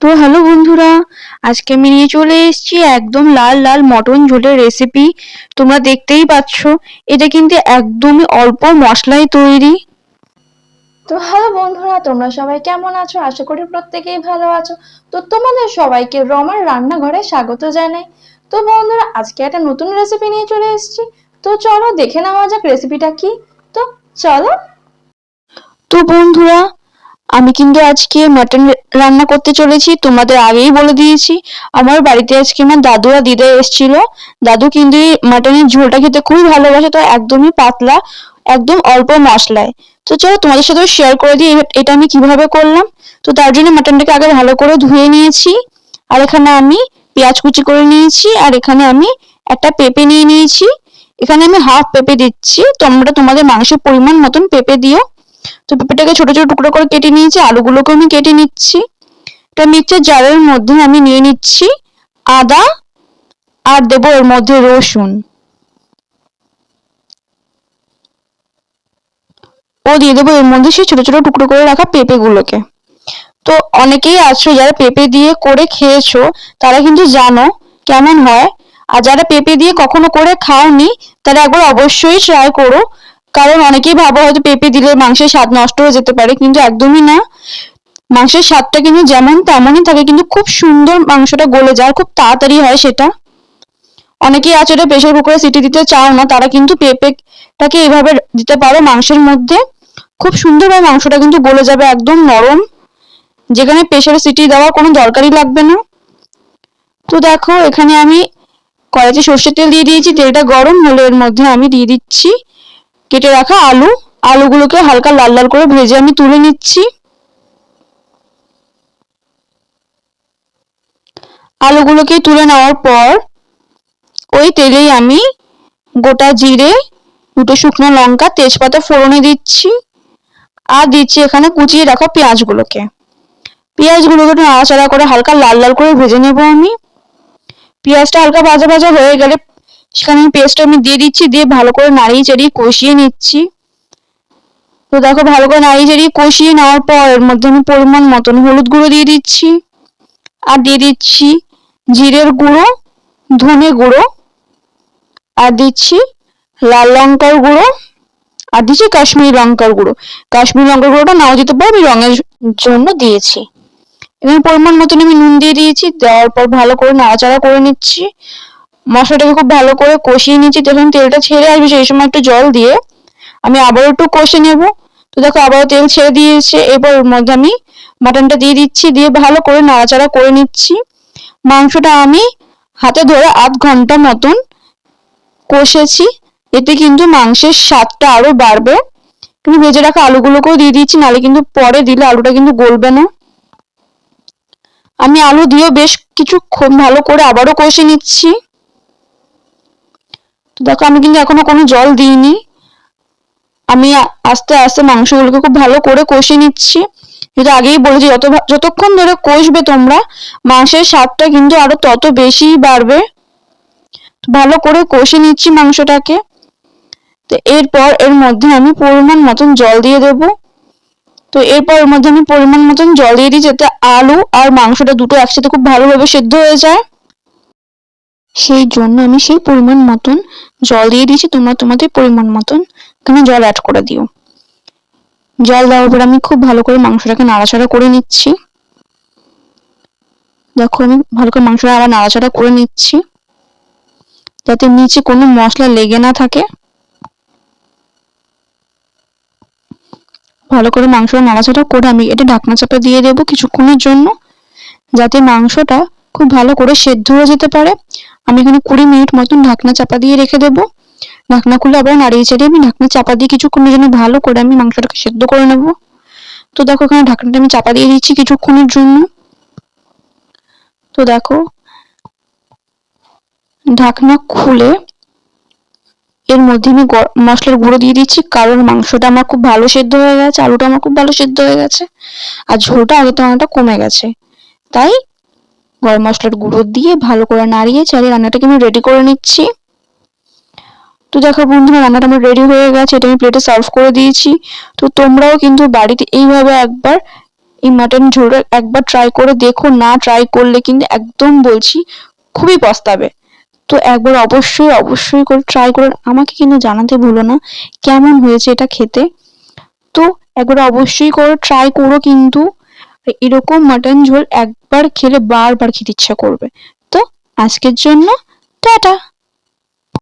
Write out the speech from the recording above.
তো হ্যালো বন্ধুরা আজকে আমি নিয়ে চলে এসেছি একদম লাল লাল মটন ঝোলের রেসিপি তোমরা দেখতেই পাচ্ছ এটা কিন্তু একদমই অল্প মশলায় তৈরি। তো হ্যালো বন্ধুরা তোমরা সবাই কেমন আছো? আশা করি প্রত্যেকেই ভালো আছো। তো তোমাদের সবাইকে রমার রান্নাঘরে স্বাগত জানাই। তো বন্ধুরা আজকে একটা নতুন রেসিপি নিয়ে চলে এসেছি। তো চলো দেখে নেওয়া যাক রেসিপিটা কি। তো চলো। তো বন্ধুরা আমি কিন্তু আজকে মটন রান্না করতে চলেছি, তোমাদের আগেই বলে দিয়েছি। আমার বাড়িতে আজকে আমার দাদু আর দিদা এসেছিল। দাদু কিন্তু এই মাটনের ঝোলটা খেতে খুবই ভালোবাসে, তো একদমই পাতলা, একদম অল্প মশলায়। তো চলো তোমাদের সাথে শেয়ার করে দিই এটা আমি কীভাবে করলাম। তো তার জন্য মাটনটাকে আগে ভালো করে ধুয়ে নিয়েছি, আর এখানে আমি পেঁয়াজ কুচি করে নিয়েছি, আর এখানে আমি একটা পেঁপে নিয়ে নিয়েছি। এখানে আমি হাফ পেঁপে দিচ্ছি, তোমরা তোমাদের মাংসের পরিমাণ মতন পেঁপে দিও। তো পেঁপেটাকে ছোট ছোট টুকরো করে কেটে নিয়েছি আলুগুলোকে আমি কেটে নিচ্ছি। এটা মিক্সচার জারের মধ্যে আমি নিয়ে নিচ্ছি আদা আর দেবো এর মধ্যে রসুন। ও দিয়ে দেবো এর মধ্যে সেই ছোট ছোট টুকরো করে রাখা পেঁপে গুলোকে তো অনেকেই আছো যারা পেঁপে দিয়ে করে খেয়েছো, তারা কিন্তু জানো কেমন হয়। আর যারা পেঁপে দিয়ে কখনো করে খাওনি, তারা একবার অবশ্যই ট্রাই করো। কারণ অনেকেই ভাবো হয়তো পেঁপে দিলে মাংসের স্বাদ নষ্ট হয়ে যেতে পারে, কিন্তু একদমই না। মাংসের স্বাদটা কিন্তু যেমন তেমনই থাকে, কিন্তু খুব সুন্দর মাংসটা গলে যায় খুব তাড়াতাড়ি হয় সেটা। অনেকেই আছে ওটা প্রেশার কুকারে সিটি দিতে চাও না, তারা কিন্তু পেঁপেটাকে এইভাবে দিতে পারো মাংসের মধ্যে। খুব সুন্দরভাবে মাংসটা কিন্তু গলে যাবে, একদম নরম। যেখানে প্রেশারে সিটি দেওয়ার কোনো দরকারই লাগবে না। তো দেখো, এখানে আমি কড়াইতে সর্ষের তেল দিয়ে দিয়েছি, তেলটা গরম হলে এর মধ্যে আমি দিয়ে দিচ্ছি। কেটে রাখা আলু। আলুগুলোকে হালকা লাল লাল করে ভেজে আমি তুলে নিচ্ছি। আলুগুলোকে তুলে নেওয়ার পর ওই তেলেই আমি গোটা জিরে, দুটো শুকনো লঙ্কা, তেজপাতা ফোড়নে দিচ্ছি আর দিচ্ছি এখানে কুচিয়ে রাখা পেঁয়াজগুলোকে। পেঁয়াজগুলোকে একটু নাড়াচাড়া করে হালকা লাল লাল করে ভেজে নেব আমি। পেঁয়াজটা হালকা ভাজা ভাজা হয়ে গেলে সেখানে আমি পেস্টটা আমি দিয়ে দিচ্ছি, দিয়ে ভালো করে নাড়িয়ে চাড়িয়ে কষিয়ে নিচ্ছি। তো দেখো, ভালো করে নাড়িয়ে চাড়িয়ে কষিয়ে নেওয়ার পর এর মধ্যে আমি পরিমাণ মতন হলুদ গুঁড়ো দিয়ে দিচ্ছি। আর দিয়ে দিচ্ছি জিরের গুঁড়ো, ধনে গুঁড়ো, আর দিচ্ছি লাল লঙ্কার গুঁড়ো, আর দিচ্ছি কাশ্মীরি লঙ্কার গুঁড়ো। কাশ্মীরি লঙ্কার গুঁড়োটা নাও দিতে পারো, আমি রঙের জন্য দিয়েছি। এখানে পরিমাণ মতন আমি নুন দিয়ে দিয়েছি, দেওয়ার পর ভালো করে নাড়াচাড়া করে নিচ্ছি। মশলাটাকে খুব ভালো করে কষিয়ে নিচ্ছি যখন তেলটা ছেড়ে আসবে সেই সময় একটু জল দিয়ে আমি আবার একটু কষে নেব। তো দেখো, আবারও তেল ছেড়ে দিয়েছে এবার ওর মধ্যে আমি মাটনটা দিয়ে দিচ্ছি, দিয়ে ভালো করে নাড়াচাড়া করে নিচ্ছি। মাংসটা আমি হাতে ধরে আধ ঘণ্টা মতন কষেছি, এতে কিন্তু মাংসের স্বাদটা আরও বাড়বে। তুমি ভেজে রাখা আলুগুলোকেও দিয়ে দিচ্ছি, নাহলে কিন্তু পরে দিলে আলুটা কিন্তু গলবে না। আমি আলু দিয়েও বেশ কিছুক্ষণ ভালো করে আবারও কষে নিচ্ছি। দেখো, আমি কিন্তু এখনও কোনো জল দিইনি। আমি আস্তে আস্তে মাংসগুলোকে খুব ভালো করে কষে নিচ্ছি। যেটা আগেই বলেছি, যত যতক্ষণ ধরে কষবে তোমরা, মাংসের স্বাদটা কিন্তু আরও তত বেশি বাড়বে। ভালো করে কষে নিচ্ছি মাংসটাকে। তো এরপর এর মধ্যে আমি পরিমাণ মতন জল দিয়ে দেব। তো এরপর এর মধ্যে আমি পরিমাণ মতন জল দিয়ে দিই, যাতে আলু আর মাংসটা দুটো একসাথে খুব ভালোভাবে সেদ্ধ হয়ে যায়। সেই জন্য আমি সেই পরিমাণ মতন জল দিয়ে দিয়েছি, তোমরা তোমাদের পরিমাণ মতন তুমি জল অ্যাড করে দিও। জল দেওয়ার পর আমি খুব ভালো করে মাংসটাকে নাড়াচাড়া করে নিচ্ছি। দেখো, আমি ভালো করে মাংসটা আবার নাড়াচাড়া করে নিচ্ছি। যাতে নিচে কোনো মশলা লেগে না থাকে। ভালো করে মাংসটা নাড়াচাড়া করে আমি এটা ঢাকনা চাপা দিয়ে দেবো কিছুক্ষণের জন্য। যাতে মাংসটা খুব ভালো করে সেদ্ধ হয়ে যেতে পারে। আমি এখানে কুড়ি মিনিট মতন ঢাকনা চাপা দিয়ে রেখে দেবো। ঢাকনা খুলে আবার নাড়িয়ে চাড়িয়ে আমি ঢাকনা চাপা দিয়ে কিছুক্ষণের জন্য ভালো করে আমি মাংসটাকে সেদ্ধ করে নেব। তো দেখো এখানে ঢাকনাটা আমি চাপা দিয়ে দিচ্ছি কিছুক্ষণের জন্য। তো দেখো, ঢাকনা খুলে এর মধ্যে আমি মশলার গুঁড়ো দিয়ে দিচ্ছি, কারণ মাংসটা আমার খুব ভালো সেদ্ধ হয়ে গেছে, আলুটা আমার খুব ভালো সেদ্ধ হয়ে গেছে, আর ঝোলটা আগে তো অনেকটা কমে গেছে। তাই গরম মশলার গুঁড়ো দিয়ে ভালো করে নাড়িয়ে চালিয়ে রান্নাটাকে আমি রেডি করে নিচ্ছি। তো দেখো বন্ধুরা, রান্নাটা আমার রেডি হয়ে গেছে, এটা আমি প্লেটে সার্ভ করে দিয়েছি। তো তোমরাও কিন্তু বাড়িতে এইভাবে একবার এই মাটন ঝোলটা একবার ট্রাই করে দেখো, না ট্রাই করলে কিন্তু একদম বলছি খুবই পস্তাবে। তো একবার অবশ্যই অবশ্যই করে ট্রাই করে আমাকে কিন্তু জানাতে ভুলো না কেমন হয়েছে এটা খেতে। তো একবার অবশ্যই করে ট্রাই করো কিন্তু। এরকম মাটন ঝোল একবার খেলে বারবার খেতে ইচ্ছা করবে। তো আজকের জন্য টাটা।